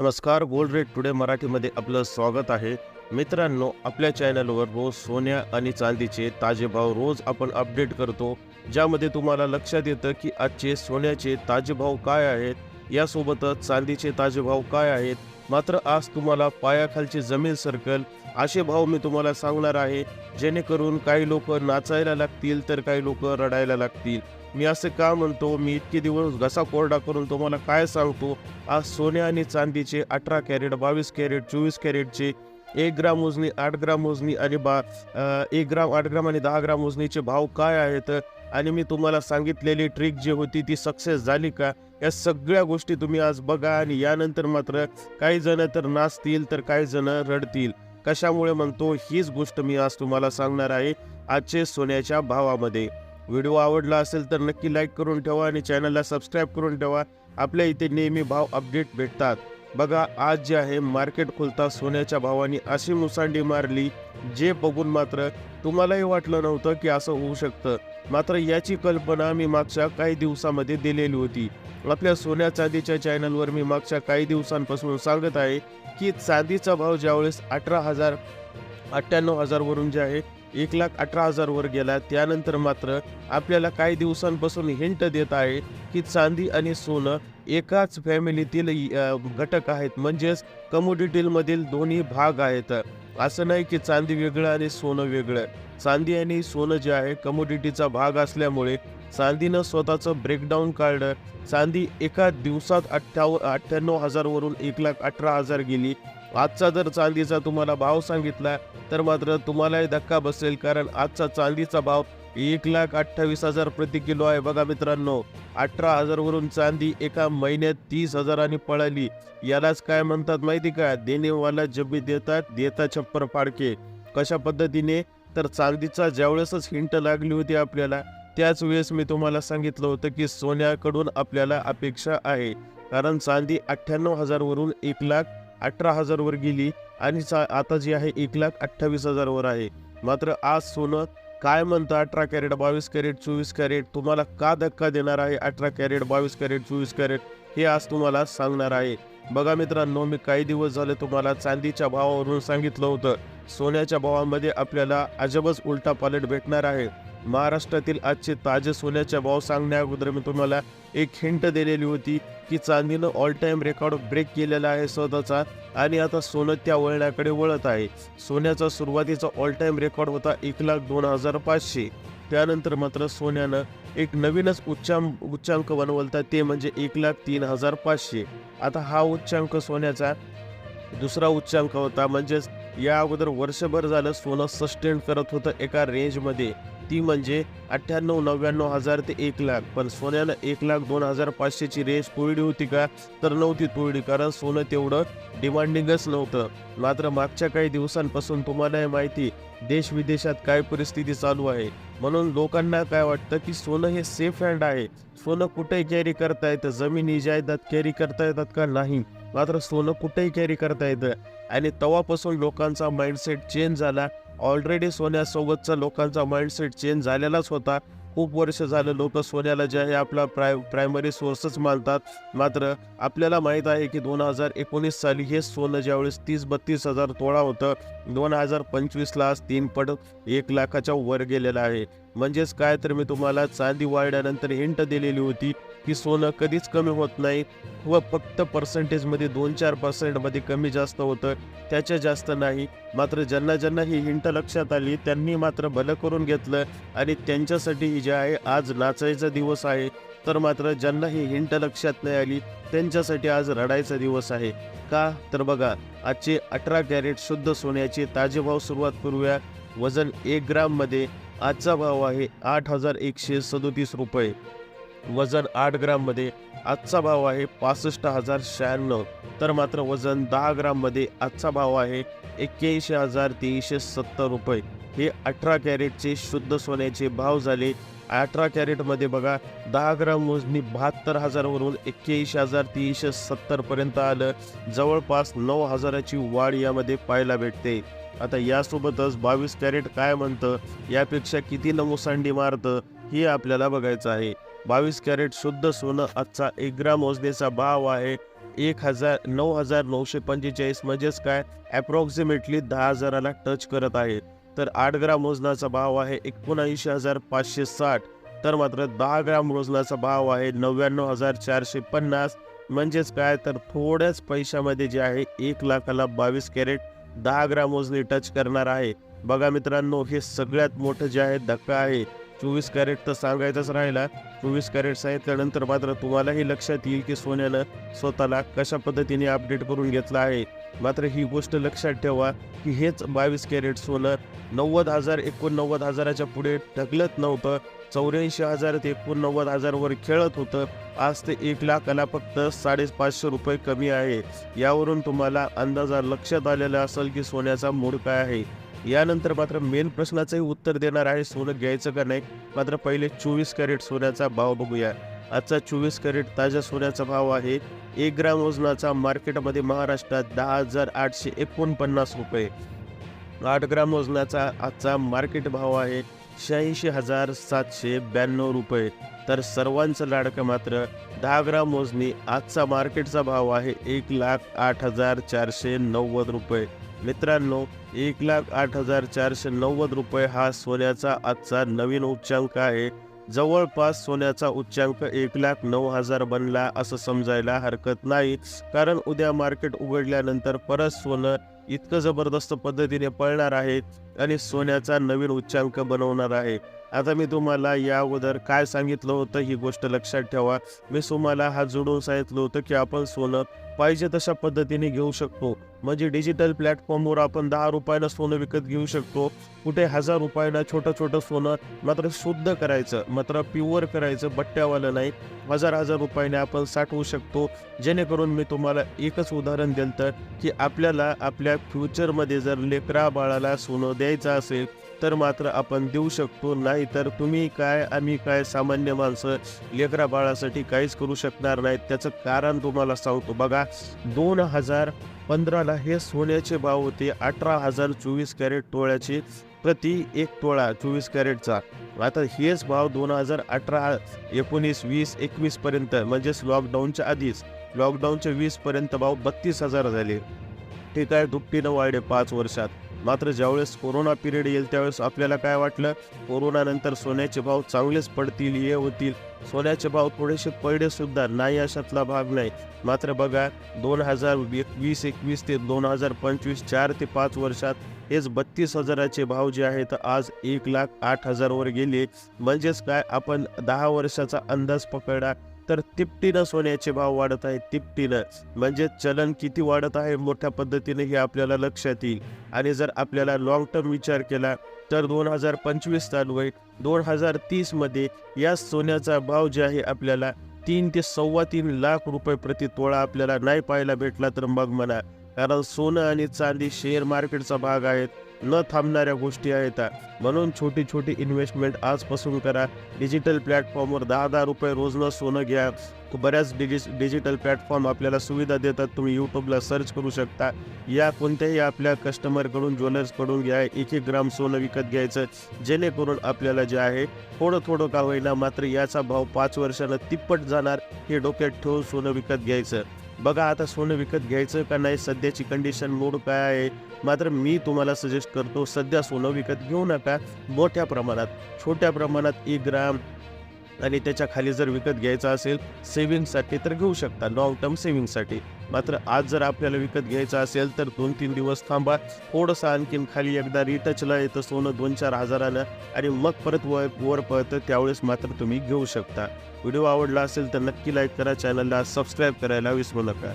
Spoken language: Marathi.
नमस्कार गोल्ड रेट टुडे मराठीमध्ये आपलं स्वागत आहे. मित्रांनो आपल्या चॅनलवर रोज सोन्या आणि चांदीचे ताजे भाव रोज आपण अपडेट करतो. ज्यामध्ये तुम्हाला लक्षात येतं की आजचे सोन्याचे ताजे भाव काय आहेत? यासोबतच चांदीचे ताजे भाव काय आहेत? मात्र आज तुम्हाला पायाखालची जमीन सर्कल. असे भाव मी तुम्हाला सांगणार आहे. जेणेकरून काही लोक नाचायला लागतील तर काही लोक रडायला लागतील. मी असं का म्हणतो? मी इतके दिवस घसा कोरडा करून तुम्हाला काय सांगतो? आज सोने आणि चांदीचे अठरा कॅरेट बावीस कॅरेट चोवीस कॅरेटचे एक ग्राम मोजणी आठ ग्राम मोजणी आणि बा एक ग्राम आठ ग्राम आणि दहा ग्राम मोजणीचे भाव काय आहेत? आणि मी तुम्हाला सांगितलेली ट्रिक जी होती ती सक्सेस झाली का? या सगळ्या गोष्टी तुम्ही आज बघा आणि यानंतर मात्र काही जण तर नाचतील तर काही जण रडतील. कशामुळे म्हणतो हीच गोष्ट मी आज तुम्हाला सांगणार आहे आजचे सोन्याच्या भावामध्ये. व्हिडिओ आवडला असेल तर नक्की लाईक करून ठेवा आणि चॅनलला सबस्क्राईब करून ठेवा. आपल्या इथे नेहमी भाव अपडेट भेटतात. बघा आज जे आहे मार्केट खुलता सोन्याच्या भावाने अशी मुसांडी मारली जे बघून मात्र तुम्हालाही वाटलं नव्हतं की असं होऊ शकतं. मात्र याची कल्पना मी मागच्या काही दिवसामध्ये दिलेली होती. आपल्या सोन्या चांदीच्या चॅनलवर मी मागच्या काही दिवसांपासून सांगत आहे की चांदीचा भाव ज्यावेळेस अठरा हजार अठ्ठ्याण्णव हजारवरून जे आहे एक लाख अठरा हजारवर गेला. त्यानंतर मात्र आपल्याला काही दिवसांपासून हिंट देत आहे की चांदी आणि सोनं एकाच फॅमिलीतील घटक आहेत. म्हणजेच कमोडिटीमधील दोन्ही भाग आहेत. असं नाही की चांदी वेगळं आणि सोनं वेगळं. चांदी आणि सोनं जे आहे कमोडिटीचा भाग असल्यामुळे चांदीनं स्वतःचं ब्रेकडाऊन काढलं. चांदी एका दिवसात अठ्ठाव अठ्ठ्याण्णव हजारवरून एक लाख अठरा हजार गेली. आजचा जर चांदीचा तुम्हाला भाव सांगितला तर मात्र तुम्हालाही धक्का बसेल कारण आजचा चांदीचा भाव एक लाख अठ्ठावीस हजार प्रति किलो आहे. बघा मित्रांनो अठरा हजारवरून चांदी एका महिन्यात तीस हजारांनी पळाली. यालाच काय म्हणतात माहिती का? देणेवाला जब्बी देतात देता छप्पर फाडके कशा पद्धतीने? तर चांदीचा ज्यावेळेसच हिंट लागली होती आपल्याला त्याच वेळेस मी तुम्हाला सांगितलं होतं की सोन्याकडून आपल्याला अपेक्षा आहे. कारण चांदी अठ्ठ्याण्णव हजारवरून एक लाख अठरा हजारवर गेली आणि चा आता जी आहे एक लाख अठ्ठावीस हजारवर आहे. मात्र आज सोनं काय म्हणतं? अठरा कॅरेट बावीस कॅरेट चोवीस कॅरेट? तुम्हाला का धक्का देणार आहे अठरा कॅरेट बावीस कॅरेट चोवीस कॅरेट? हे आज तुम्हाला सांगणार आहे. बघा मित्रांनो मी काही दिवस झाले तुम्हाला चांदीच्या भावावरून सांगितलं होतं. सोन्याच्या भावामध्ये आपल्याला अजबच उलटा पालट भेटणार आहे. महाराष्ट्रातील आजचे ताजे सोन्याच्या भाव सांगण्या अगोदर मी तुम्हाला एक हिंट दिलेली होती की चांदीनं ऑल टाइम रेकॉर्ड ब्रेक केलेला आहे स्वतःचा आणि आता सोनं त्या वळणाकडे वळत आहे. सोन्याचा सुरुवातीचा ऑल टाइम रेकॉर्ड होता एक लाख दोन हजार पाचशे. त्यानंतर मात्र सोन्यानं एक नवीनच उच्चां उच्चांक बनवलता ते म्हणजे एक लाख तीन हजार पाचशे. आता हा उच्चांक सोन्याचा दुसरा उच्चांक होता म्हणजेच या अगोदर वर्षभर झालं सोनं सस्टेन करत होतं एका रेंजमध्ये ती म्हणजे अठ्ठ्याण्णव नव्याण्णव हजार ते एक लाख. पण सोन्यानं एक लाख दोन हजार पाचशेची रेंज तोडली होती का? तर नव्हती तोडली कारण सोनं तेवढं डिमांडिंगच नव्हतं. मात्र मागच्या काही दिवसांपासून तुम्हाला हे माहिती देश विदेशात काय परिस्थिती चालू आहे? म्हणून लोकांना काय वाटतं की सोनं हे सेफ हँड आहे? सोनं कुठेही कॅरी करता येतं? जमिनी जायदाद कॅरी करता येतात का? नाही. मात्र सोनं कुठेही कॅरी करता येतं. आणि तेव्हापासून लोकांचा माइंडसेट चेंज झाला. ऑलरेडी सोन्यासोबतचा लोकांचा माइंडसेट चेंज झालेलाच होता. खूप वर्ष झालं लोक सोन्याला जे आहे आपला प्राय प्रायमरी सोर्सच मानतात. मात्र आपल्याला माहीत आहे की दोन हजार एकोणीस साली हे सोनं ज्यावेळेस तीस बत्तीस हजार तोळा होतं दोन हजार पंचवीसला आज तीन पट एक लाखाच्या वर गेलेलं आहे. म्हणजेच काय तर मी तुम्हाला चांदी वाढल्यानंतर हिंट दिलेली होती. की सोनं कधीच कमी होत नाही व फक्त पर्सेंटेजमध्ये दोन चार पर्सेंटमध्ये कमी जास्त होतं त्याच्या जास्त नाही मात्र ज्यांना ज्यांना ही हिंट लक्षात आली त्यांनी मात्र भलं करून घेतलं आणि त्यांच्यासाठी जे आहे आज नाचायचा दिवस आहे. तर मात्र ज्यांना ही हिंट लक्षात नाही आली त्यांच्यासाठी आज रडायचा दिवस आहे. का? तर बघा आजचे अठरा कॅरेट शुद्ध सोन्याचे ताजे भाव सुरुवात करूया. वजन एक ग्राममध्ये आजचा भाव आहे आठ हजार एकशे सदोतीस रुपये. वजन आठ ग्राममध्ये आजचा भाव आहे पासष्ट हजार शहाण्णव. तर मात्र वजन दहा ग्राममध्ये आजचा भाव आहे एक्क्याऐंशी हजार तीनशे सत्तर रुपये. हे अठरा कॅरेटचे शुद्ध सोन्याचे भाव झाले. अठरा कॅरेटमध्ये बघा दहा ग्राम मोजणी बहात्तर हजारवरून एक्क्याऐंशी हजार तीनशे सत्तरपर्यंत आलं. जवळपास नऊ हजाराची वाढ यामध्ये पाहायला भेटते. आता यासोबतच बावीस कॅरेट काय म्हणतं? यापेक्षा किती मुसांडी मारतं? हे आपल्याला बघायचं आहे. बावीस कॅरेट शुद्ध सोनं आजचा एक ग्राम मोजणीचा भाव आहे एक हजार नऊ हजार नऊशे पंचेचाळीस. म्हणजेच काय? ॲप्रॉक्सिमेटली दहा हजाराला टच करत आहे. तर आठ ग्राम वजनाचा भाव आहे एकोणऐंशी हजार पाचशे साठ. तर मात्र दहा ग्राम वजनाचा भाव आहे नव्याण्णव हजार चारशे पन्नास. म्हणजेच काय? तर थोड्याच पैशामध्ये जे आहे एक लाखाला बावीस कॅरेट दहा ग्राम वजनी टच करणार आहे. बघा मित्रांनो हे सगळ्यात मोठं जे आहे धक्का आहे. चोवीस कॅरेट तर सांगायचाच राहिला. चोवीस कॅरेट सांगितल्यानंतर मात्र तुम्हालाही लक्षात येईल की सोन्यानं स्वतःला कशा पद्धतीने अपडेट करून घेतला आहे. मात्र ही गोष्ट लक्षात ठेवा की हेच बावीस कॅरेट सोनं नव्वद हजार एकोणनव्वद हजाराच्या पुढे ढकलत नव्हतं. चौऱ्याऐंशी हजार ते एकोणनव्वद हजारवर खेळत होतं. आज ते एक लाखाला फक्त साडेपाचशे रुपये कमी आहे. यावरून तुम्हाला अंदाजा लक्षात आलेला असेल की सोन्याचा मूड काय आहे. यानंतर मात्र मेन प्रश्नाचंही उत्तर देणार आहे. सोनं घ्यायचं का नाही? मात्र पहिले चोवीस कॅरेट सोन्याचा भाव बघूया. आजचा चोवीस कॅरेट ताज्या सोन्याचा भाव आहे. एक ग्राम वजनाचा मार्केटमध्ये महाराष्ट्रात दहा हजार आठशे एकोणपन्नास रुपये. आठ ग्राम वजनाचा आजचा मार्केट भाव आहे शहाऐंशी हजार सातशे ब्याण्णव रुपये. तर सर्वांचं लाडकं मात्र दहा ग्राम मोजणी आजचा मार्केटचा भाव आहे एक लाख आठ हजार चारशे नव्वद रुपये. मित्रांनो एक लाख आठ हजार चारशे नव्वद रुपये हा सोन्याचा आजचा नवीन उच्चांक आहे. जवळपास सोन्याचा उच्चांक एक लाख नऊ हजार बनला असं समजायला हरकत नाही. कारण उद्या मार्केट उघडल्यानंतर परत सोनं इतकं जबरदस्त पद्धतीने पळणार आहे आणि सोन्याचा नवीन उच्चांक बनवणार आहे. आता मी तुम्हाला या अगोदर काय सांगितलं होतं ही गोष्ट लक्षात ठेवा. मी तुम्हाला हा जोडून सांगितलं होतं की आपण सोनं पाहिजे तशा पद्धतीने घेऊ शकतो. म्हणजे डिजिटल प्लॅटफॉर्मवर आपण दहा रुपयानं सोनं विकत घेऊ शकतो. कुठे हजार रुपयानं छोटं छोटं सोनं मात्र शुद्ध करायचं मात्र प्युअर करायचं बट्ट्यावालं नाही. हजार हजार रुपयाने आपण साठवू शकतो. जेणेकरून मी तुम्हाला एकच उदाहरण दिलं तर की आपल्याला आपल्या फ्युचरमध्ये जर लेकरा बाळाला सोनं द्यायचं असेल तर मात्र आपण देऊ शकतो. नाही तर तुम्ही काय आम्ही काय सामान्य माणसं लेकरा बाळासाठी काहीच करू शकणार नाहीत. त्याचं कारण तुम्हाला सांगतो. बघा दोन हजार पंधराला हे सोन्याचे भाव होते. अठरा हजार चोवीस कॅरेट तोळ्याचे प्रति एक तोळा चोवीस कॅरेटचा. आता हेच भाव दोन हजार अठरा एकोणीस वीस एकवीस पर्यंत म्हणजेच लॉकडाऊनच्या आधीच. लॉकडाऊनच्या वीस पर्यंत भाव बत्तीस हजार झाले. ठीक आहे दुपटीनं वाढले पाच वर्षात. मात्र ज्यावेळेस कोरोना पिरियड येईल त्यावेळेस आपल्याला काय वाटलं? कोरोनानंतर सोन्याचे भाव चांगलेच पडतील हे होतील. सोन्याचे भाव थोडेसे पडले सुद्धा नाही अशातला भाग नाही. मात्र बघा दोन हजार वीस एकवीस ते दोन हजार पंचवीस चार ते पाच वर्षात हेच बत्तीस हजाराचे भाव जे आहेत आज एक लाख आठ हजारवर गेले. म्हणजेच काय? आपण दहा वर्षाचा अंदाज पकडा. तर तिपटीनं सोन्याचे भाव वाढत आहेत तिपटीनं म्हणजे चलन किती वाढत आहे मोठ्या पद्धतीने हे आपल्याला लक्षात येईल. आणि जर आपल्याला लॉंग टर्म विचार केला तर दोन हजार पंचवीस चालू दोन हजार तीसमध्ये या सोन्याचा भाव जे आहे आपल्याला तीन ते सव्वा तीन लाख रुपये प्रति तोळा आपल्याला नाही पाहायला भेटला तर मग म्हणा. कारण सोनं आणि चांदी शेअर मार्केटचा भाग आहेत. न थांबणाऱ्या गोष्टी आहेत. म्हणून छोटी छोटी इन्व्हेस्टमेंट आजपासून करा. डिजिटल प्लॅटफॉर्मवर दहा दहा रुपये रोजनं सोनं घ्या. बऱ्याच डिजि डिजिटल प्लॅटफॉर्म आपल्याला सुविधा देतात. तुम्ही यूट्यूबला सर्च करू शकता. या कोणत्याही आपल्या कस्टमरकडून ज्वेलर्सकडून घ्या. एक एक ग्राम सोनं विकत घ्यायचं. जेणेकरून आपल्याला जे आहे थोडं थोडं का होईना मात्र याचा भाव पाच वर्षानं तिप्पट जाणार. हे डोक्यात ठेवून सोनं विकत घ्यायचं. बघा आता सोनं विकत घ्यायचं का नाही सध्याची कंडिशन मूड काय आहे? मात्र मी तुम्हाला सजेस्ट करतो सध्या सोनं विकत घेऊ नका. मोठ्या प्रमाणात छोट्या प्रमाणात एक ग्राम आणि त्याच्याखाली जर विकत घ्यायचं असेल सेव्हिंगसाठी तर घेऊ शकता. लॉंग टर्म सेव्हिंगसाठी मात्र आज जर आपल्याला विकत घ्यायचं असेल तर दोन तीन दिवस थांबा. थोडंसं आणखीन खाली एकदा रिटचला येतं सोनं दोन चार हजारानं. आणि मग परत वर वर पळतं त्यावेळेस मात्र तुम्ही घेऊ शकता. व्हिडिओ आवडला असेल तर नक्की लाईक करा. चॅनलला सबस्क्राईब करायला विसरू नका.